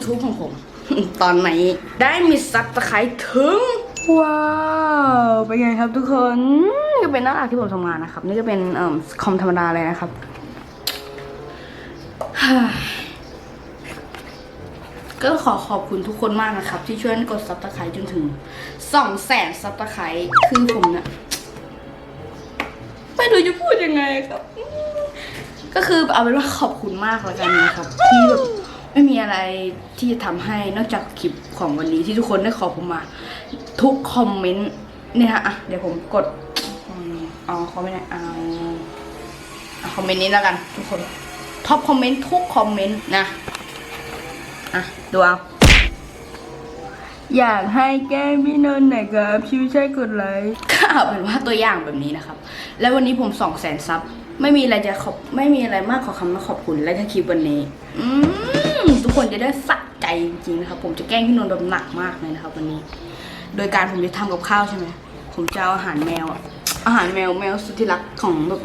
YouTube ของผม ตอนนี้ได้มีซับสไครต์ถึง ว้าว เป็นไงครับทุกคนนี่ก็เป็นหน้าตาที่ผมทำงานนะครับ นี่ก็เป็นเอ่อคอมธรรมดาเลยนะครับก็ขอขอบคุณทุกคนมากนะครับ ที่ช่วยกดซับสไครต์จนถึงสองแสนซับสไครต์คือผมเนี่ยไม่รู้จะพูดยังไงครับ ก็คือเอาเป็นว่าขอบคุณมากแล้วกันนะครับที่แบบ ไม่มีอะไรที่จะทำให้นอกจากคลิปของวันนี้ที่ทุกคนได้ขอผมมา ทุกคอมเมนต์เนี่ยฮะอะเดี๋ยวผมกดอืมเอาคอมเมนต์ไหนเอาเอาคอมเมนต์นี้แล้วกัน ทุกคนท็อปคอมเมนต์ทุกคอมเมนต์นะอะดูเอาอยากให้แก้พี่นนท์หน่อยครับชิวใช่กดไลค์ก็เอาเป็นว่าตัวอย่างแบบนี้นะครับ แล้ววันนี้ผมสองแสนซับไม่มีอะไรจะขอบไม่มีอะไรมากขอคำว่าขอบคุณและถ้าคลิปวันนี้ อืมทุ กคนจะได้สะใจจริงๆนะครับ ผมจะแกล้งพี่นนท์แบบหนักมากเลยนะครับวันนี้ โดยการผมจะทำกับข้าวใช่ไหมผมจะเอาอาหารแมวอะอาหารแมวแมวสุดที่รักของแบบ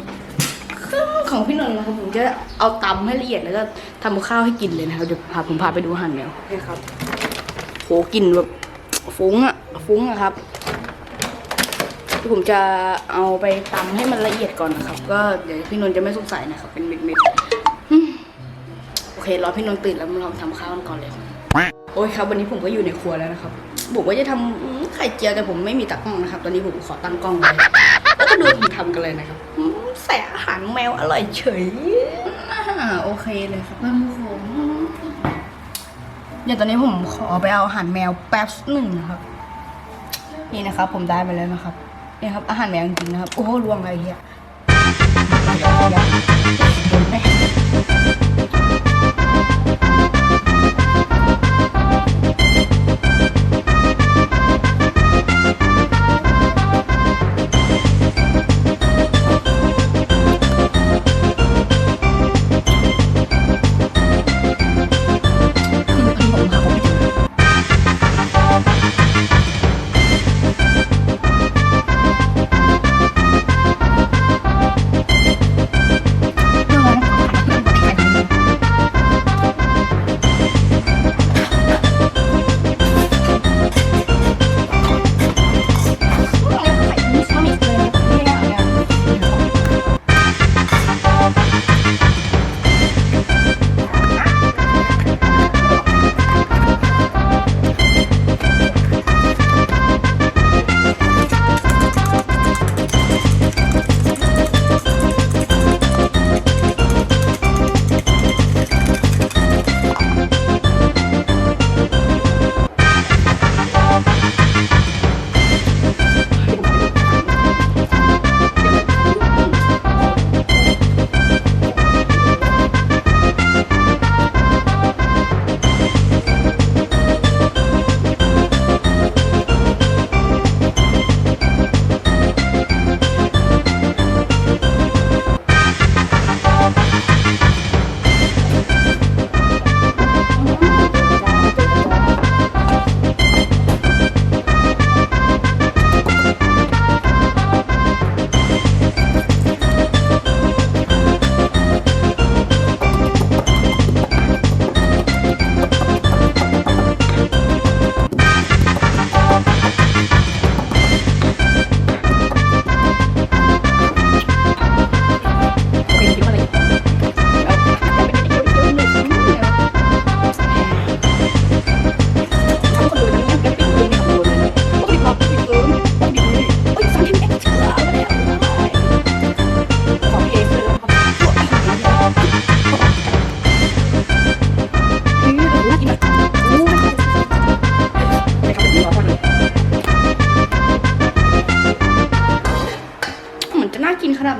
ของพี่นนท์นะครับผมจะเอาตำให้ละเอียดแล้วก็ทำกับข้าวให้กินเลยนะครับเดี๋ยวพาผมพาไปดูอาหารแมวนี่ครับโหกลินแบบฟุ้งอะฟุ้งอะครับที่ผมจะเอาไปตำให้มันละเอียดก่อนนะครับ ก็เดี๋ยวพี่นนท์จะไม่สงสัยนะครับเป็นเม็ดๆอืมโอ เครอพี่นนท์ตื่นแล้วมาลองทำข้าวกันก่อนเลยโอ้ยครับวันนี้ผมก็อยู่ในครัวแล้วนะครับบอกว่าจะทำไข่เจียวแต่ผมไม่มีตากล้องนะครับ ตอนนี้ผมขอตั้งกล้องเลยแล้วก็ดูผมทำกันเลยนะครับอืมใส่อาหารแมวอร่อยเฉยโอเคเลยครับเพื่อนผมเดี๋ยวตอนนี้ผมขอไปเอาอาหารแมวแป๊บหนึ่งนะครับ นี่นะครับ ผมได้ไปแล้วนะครับนี่ครับ อาหารแมวจริงๆนะครับ โอ้โหลวงอะไรเฮีย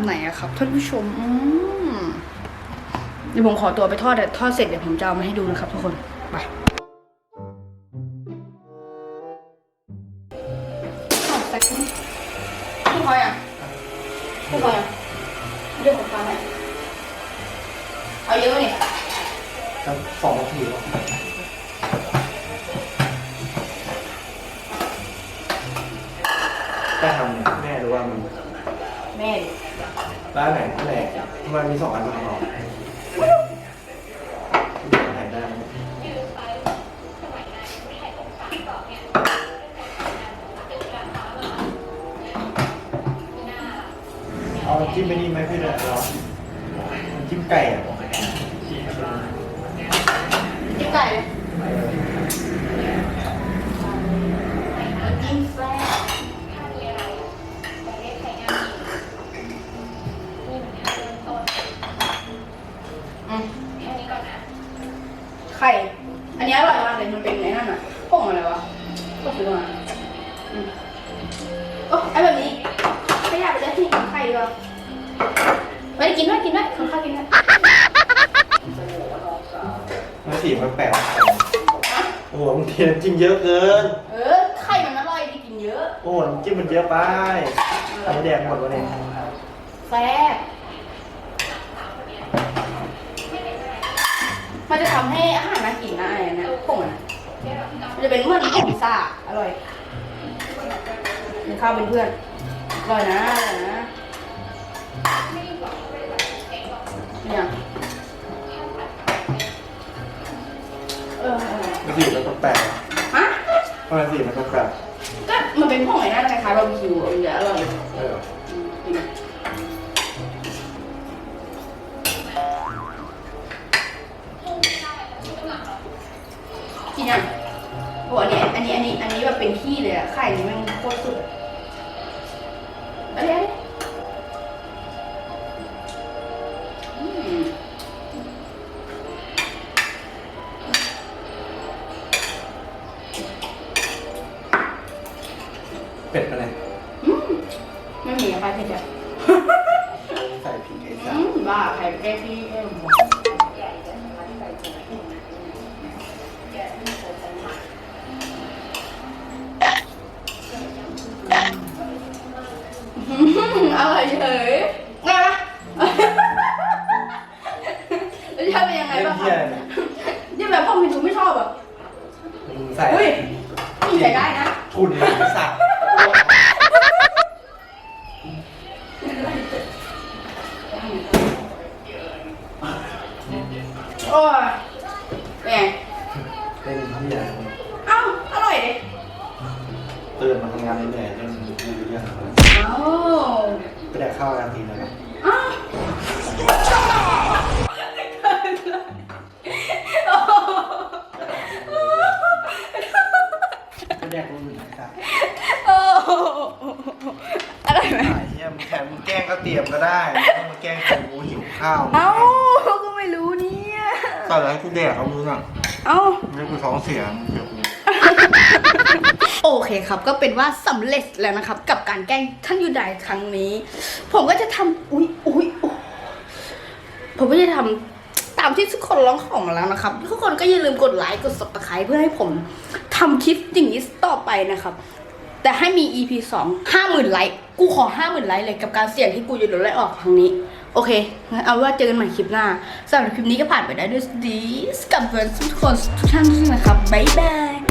ไหนอะครับท่านผู้ชมอืมเดี๋ยวผมขอตัวไปทอดแต่ทอดเสร็จเดี๋ยวผมจะเอามาให้ดูนะครับทุกคนไปอ้าวแต่คุณคุณพลอยอะคุณพลอยอะเรื่องของฟ้าไหนเอาเยอะนี่ครับสองนาทีครับแม่ทำเนี่ยแม่รู้ว่ามัน แม่ดิ ร้านไหนนั่นแหละทำไมมีสองอันมาหอกไหนได้เอาจิ้มไปนี่ไหมพี่เด็กเหรอจิ้มไก่อะ ก็ซื้อมาอืมโอ้ไอแบบนี้ไม่อยากไปได้ที่ไข่ดีกว่าไปกินด้วยกินด้วยคนข้าวกินด้วยมันสีมันแปลกโอ้โหมันเทน้ำจิ้มเยอะเกิน เออไข่มันอร่อยดีกินเยอะโอ้โหน้ำจิ้มมันเยอะไปไอ้แดงหมดวะเนี่ยแซ่บมันจะทำให้อาหารน่ากินนะไอ้นะผงอะ มันจะเป็นเหมือนผงซ่าอร่อยกินข้าวเป็นเพื่อนอร่อยนะอร่อยนะเนี่ยเออเออมันสีมันแปลกฮะๆมันสีมันแปลกก็มันเป็นผงไอ้นั่นคล้ายๆบาร์บีคิวอะมันจะอร่อยๆเอออืมกินไหมกินยัง อ้อันนี้อันนี้อันนี้อันนี้แบบเป็นที่เลยอะไข่นี่มันโคตรสุดอะเอะไรอืมเป็ดไปเลยอืมไม่มีอะไรเผ็ดอะใส่พริกไอ้อืสัสมบ้าไข่แก้พี่แก้หมูอื มอร่อยเฉยไงวะรสชาติเป็นยังไงเล่นบ้างเหี้ยคะอะไรเนี่ยยังแบบพ่อมีดูไม่ชอบอะมึงใส่อุ้ยนี่ใส่ได้นะ ทุนไอ้สัสโอ้ยเป็นไงเล่นเหี้ยอะไรเนี่ยเอ้าอร่อยดิตื่นมาทำงานเหนื่อยๆเล่นดูเรื่องอะไรเอ้าไป แดกข้าวกันทีนะครับเอ้าไปแดกรู้อยู่นะครับโอ้อะไรไหมไอ้เหี้ยมึงแถมมึงแกล้งก็เตรียมก็ได้ไม่ต้องมาแกล้งกูกูหิวข้าวเอ้าก็ไม่รู้เนี่ย ตอนแรกกูแดกเอามึงอะเอ้า ไม่กูท้องเสียมึงเดี๋ยวกู โอเคครับ ก็เป็นว่าสำเร็จแล้วนะครับ กับการแกล้งท่านยูไดครั้งนี้ ผมก็จะทำอุ้ยอุ้ยอุ๊ยผมก็จะทำตามที่ทุกคนร้องขอมาแล้วนะครับ ทุกคนก็อย่าลืมกดไลค์กด subscribe เพื่อให้ผมทำคลิปอย่างนี้ต่อไปนะครับ แต่ให้มี EP 2 50,000ไลค์กูขอ50,000ไลค์เลยกับการเสี่ยงที่กูจะโดนไล่ออกครั้งนี้ โอเคงั้นเอาว่าเจอกันใหม่คลิปหน้าสำหรับคลิปนี้ก็ผ่านไปได้ด้วยดีกับเพื่อนทุกคนทุกท่านทุกท่นนะครับบ๊ายบาย